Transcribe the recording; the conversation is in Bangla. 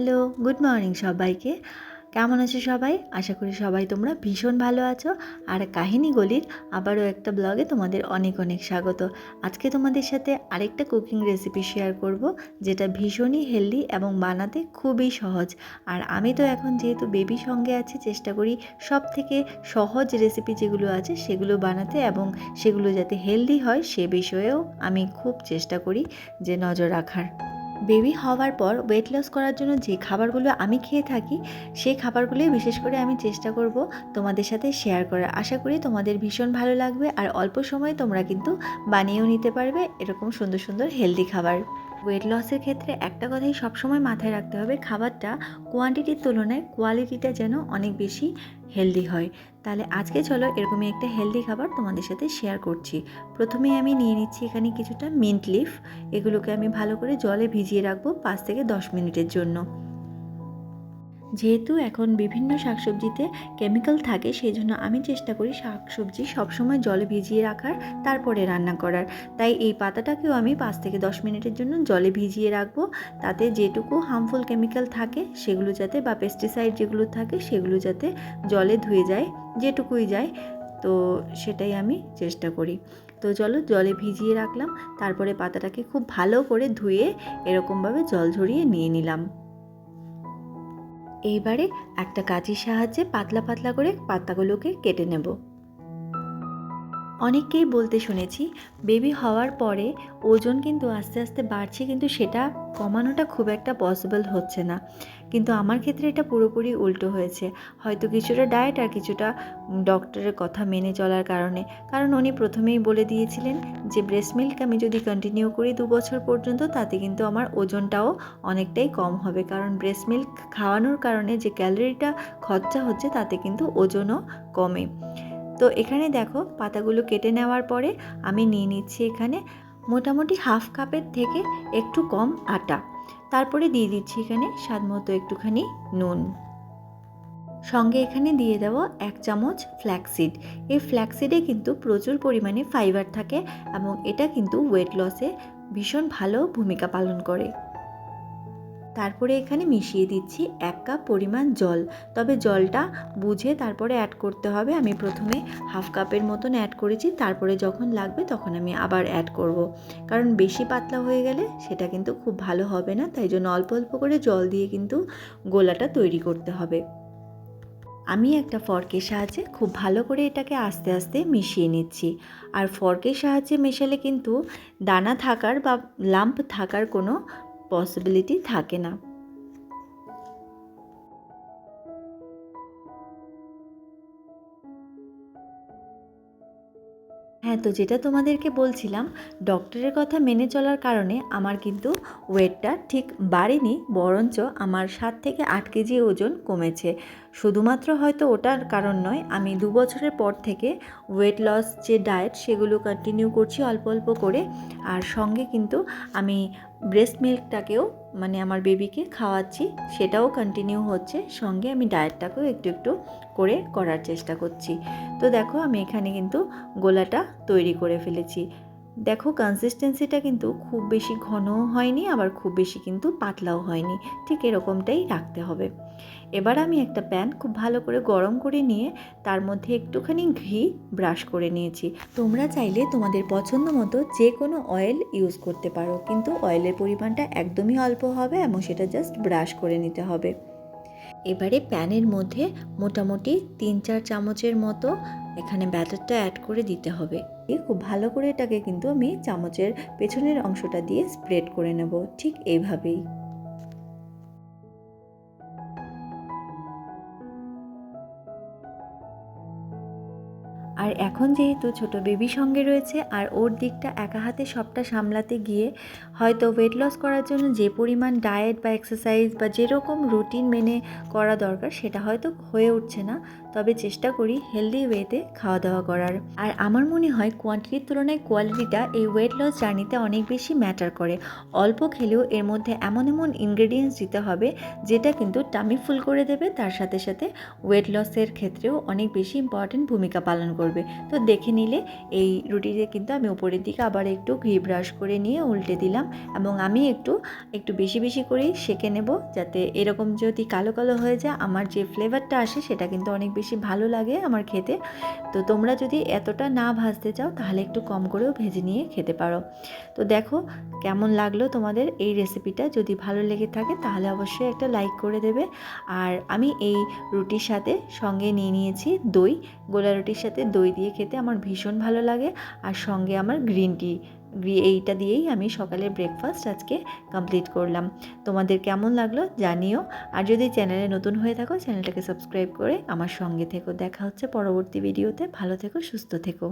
হ্যালো, গুড মর্নিং সবাইকে। কেমন আছো সবাই? আশা করি সবাই তোমরা ভীষণ ভালো আছো। আর কাহিনী গলির আবারও একটা ব্লগে তোমাদের অনেক অনেক স্বাগত। আজকে তোমাদের সাথে আরেকটা কুকিং রেসিপি শেয়ার করব, যেটা ভীষণই হেলদি এবং বানাতে খুবই সহজ। আর আমি তো এখন যেহেতু বেবি সঙ্গে আছি, চেষ্টা করি সব থেকে সহজ রেসিপি যেগুলো আছে সেগুলো বানাতে এবং সেগুলো যাতে হেলদি হয় সে বিষয়েও আমি খুব চেষ্টা করি যে নজর রাখার। বেবি হওয়ার পর ওয়েট লস করার জন্য যে খাবারগুলো আমি খেয়ে থাকি, সেই খাবারগুলোই বিশেষ করে আমি চেষ্টা করব তোমাদের সাথে শেয়ার করার। আশা করি তোমাদের ভীষণ ভালো লাগবে আর অল্প সময়ে তোমরা কিন্তু বানিয়েও নিতে পারবে এরকম সুন্দর সুন্দর হেলদি খাবার। ওয়েট লসের ক্ষেত্রে একটা কথাই সবসময় মাথায় রাখতে হবে, খাবারটা কোয়ান্টিটির তুলনায় কোয়ালিটিটা যেন অনেক বেশি হেলদি হয়। তাহলে আজকে চলো এরকমই একটা হেলদি খাবার তোমাদের সাথে শেয়ার করছি। প্রথমে আমি নিয়ে নিচ্ছি এখানে কিছুটা মিন্ট লিফ এগুলোকে আমি ভালো করে জলে ভিজিয়ে রাখব পাঁচ থেকে দশ মিনিটের জন্য। যেহেতু এখন বিভিন্ন শাকসবজিতে কেমিক্যাল থাকে সেই জন্য আমি চেষ্টা করি শাকসবজি সবসময় জলে ভিজিয়ে রাখার, তারপরে রান্না করার। তাই এই পাতাটাকেও আমি পাঁচ থেকে দশ মিনিটের জন্য জলে ভিজিয়ে রাখব। তাতে যেটুকু হার্মফুল কেমিক্যাল থাকে, সেগুলো যাতে বা পেস্টিসাইড যেগুলো থাকে, সেগুলো যাতে জলে ধুয়ে যায়, যেটুকুই যায়, তো সেটাই আমি চেষ্টা করি। তো চলো জলে ভিজিয়ে রাখলাম, তারপরে পাতাটাকে খুব ভালো করে ধুয়ে এরকমভাবে জল ঝরিয়ে নিয়ে নিলাম। এইবারে একটা কাঁচির সাহায্যে পাতলা পাতলা করে পাতাগুলোকে কেটে নেব। অনেককেই বলতে শুনেছি বেবি হওয়ার পরে ওজন কিন্তু আস্তে আস্তে বাড়ছে, কিন্তু সেটা কমানোটা খুব একটা পসিবল হচ্ছে না। কিন্তু আমার ক্ষেত্রে এটা পুরোপুরি উল্টো হয়েছে। হয়তো কিছুটা ডায়েট আর কিছুটা ডক্টরের কথা মেনে চলার কারণে। কারণ উনি প্রথমেই বলে দিয়েছিলেন যে ব্রেস্ট মিল্ক আমি যদি কন্টিনিউ করি দু বছর পর্যন্ত, তাতে কিন্তু আমার ওজনটাও অনেকটাই কম হবে। কারণ ব্রেস্ট মিল্ক খাওয়ানোর কারণে যে ক্যালোরিটা খরচা হচ্ছে, তাতে কিন্তু ওজনও কমে। তো এখানে দেখো পাতাগুলো কেটে নেওয়ার পরে আমি নিয়ে নিচ্ছি এখানে মোটামুটি হাফ কাপের থেকে একটু কম আটা। তারপরে দিয়ে দিচ্ছি এখানে স্বাদ মতো একটুখানি নুন। সঙ্গে এখানে দিয়ে দেব এক চামচ ফ্ল্যাক্সিড এই ফ্ল্যাক্সিডে কিন্তু প্রচুর পরিমাণে ফাইবার থাকে এবং এটা কিন্তু ওয়েট লসে ভীষণ ভালো ভূমিকা পালন করে। তারপরে এখানে মিশিয়ে দিচ্ছি এক কাপ পরিমাণ জল। তবে জলটা বুঝে তারপরে অ্যাড করতে হবে। আমি প্রথমে হাফ কাপের মতন অ্যাড করেছি। তারপরে যখন লাগবে তখন আমি আবার অ্যাড করব। কারণ বেশি পাতলা হয়ে গেলে সেটা কিন্তু খুব ভালো হবে না। তাই জন্য অল্প অল্প করে জল দিয়ে কিন্তু গোলাটা তৈরি করতে হবে। আমি একটা ফর্কের সাহায্যে খুব ভালো করে এটাকে আস্তে আস্তে মিশিয়ে নিচ্ছি। আর ফর্কের সাহায্যে মেশালে কিন্তু দানা থাকার বা লাম্প থাকার কোনো পসিবিলিটি থাকে না। হ্যাঁ তো যেটা তোমাদেরকে বলছিলাম, ডক্টরের কথা মেনে চলার কারণে আমার কিন্তু ওয়েটটা ঠিক বাড়েনি, বরঞ্চ আমার সাত থেকে আট কেজি ওজন কমেছে। শুধুমাত্র হয়তো ওটার কারণ নয়, আমি দু বছরের পর থেকে ওয়েট লস যে ডায়েট সেগুলো কন্টিনিউ করছি অল্প অল্প করে, আর সঙ্গে কিন্তু আমি ব্রেস্ট মিল্কটাকেও মানে আমার বেবিকে খাওয়াচ্ছি, সেটাও কন্টিনিউ হচ্ছে। সঙ্গে আমি ডায়েটটাকেও একটু একটু করে করার চেষ্টা করছি। তো দেখো, আমি এখানে কিন্তু গোলাটা তৈরি করে ফেলেছি। দেখো কনসিস্টেন্সিটা কিন্তু খুব বেশি ঘনও হয়নি, আবার খুব বেশি কিন্তু পাতলাও হয়নি। ঠিক এরকমটাই রাখতে হবে। এবার আমি একটা প্যান খুব ভালো করে গরম করে নিয়ে তার মধ্যে একটুখানি ঘি ব্রাশ করে নিয়েছি। তোমরা চাইলে তোমাদের পছন্দ মতো যে কোনো অয়েল ইউজ করতে পারো, কিন্তু অয়েলের পরিমাণটা একদমই অল্প হবে এবং সেটা জাস্ট ব্রাশ করে নিতে হবে। এবারে প্যানের মধ্যে মোটামুটি তিন চার চামচের মতো এখানে ব্যাটারটা অ্যাড করে দিতে হবে। খুব ভালো করে এটাকে কিন্তু আমি চামচের পেছনের অংশটা দিয়ে স্প্রেড করে নেব, ঠিক এইভাবেই। আর এখন যেহেতু ছোট বেবি সঙ্গে রয়েছে আর ওর দিকটা একা হাতে সবটা সামলাতে গিয়ে হয়তো ওয়েট লস করার জন্য যে পরিমাণ ডায়েট বা এক্সারসাইজ বা যেরকম রুটিন মেনে করা দরকার সেটা হয়তো হয়ে উঠছে না। তবে চেষ্টা করি হেলদি ওয়েতে খাওয়া দাওয়া করার। আর আমার মনে হয় কোয়ান্টিটির তুলনায় কোয়ালিটিটা এই ওয়েট লস জার্নিতে অনেক বেশি ম্যাটার করে। অল্প খেলেও এর মধ্যে এমন এমন ইনগ্রেডিয়েন্টস দিতে হবে যেটা কিন্তু টামি ফুল করে দেবে। তার সাথে সাথে ওয়েট লসের ক্ষেত্রেও অনেক বেশি ইম্পর্টেন্ট ভূমিকা পালন করবে। তো দেখে নিলে এই রুটিতে কিন্তু আমি উপরের দিকে আবার একটু ঘি ব্রাশ করে নিয়ে উল্টে দিলাম এবং আমি একটু একটু বেশি বেশি করেই সেঁকে নেব যাতে এরকম যদি কালো কালো হয়ে যায় আমার যে ফ্লেভারটা আসে সেটা কিন্তু অনেক বেশি ভালো লাগে আমার খেতে। তো তোমরা যদি এতটা না ভাজতে চাও তাহলে একটু কম করেও ভেজে নিয়ে খেতে পারো। তো দেখো কেমন লাগল তোমাদের এই রেসিপিটা যদি ভালো লেগে থাকে তাহলে অবশ্যই একটা লাইক করে দেবে। আর আমি এই রুটির সাথে সঙ্গে নিয়ে নিয়েছি দই। গোলা রুটির সাথে দই দিয়ে খেতে আমার ভীষণ ভালো লাগে। আর সঙ্গে আমার গ্রিন টি এইটা দিয়েই আমি সকালের ব্রেকফাস্ট আজকে কমপ্লিট করলাম। তোমাদের কেমন লাগল জানিও। আর যদি চ্যানেলে নতুন হয়ে থাকো চ্যানেলটাকে সাবস্ক্রাইব করে আমার সঙ্গে থেকো। দেখা হচ্ছে পরবর্তী ভিডিওতে ভালো থেকো, সুস্থ থেকো।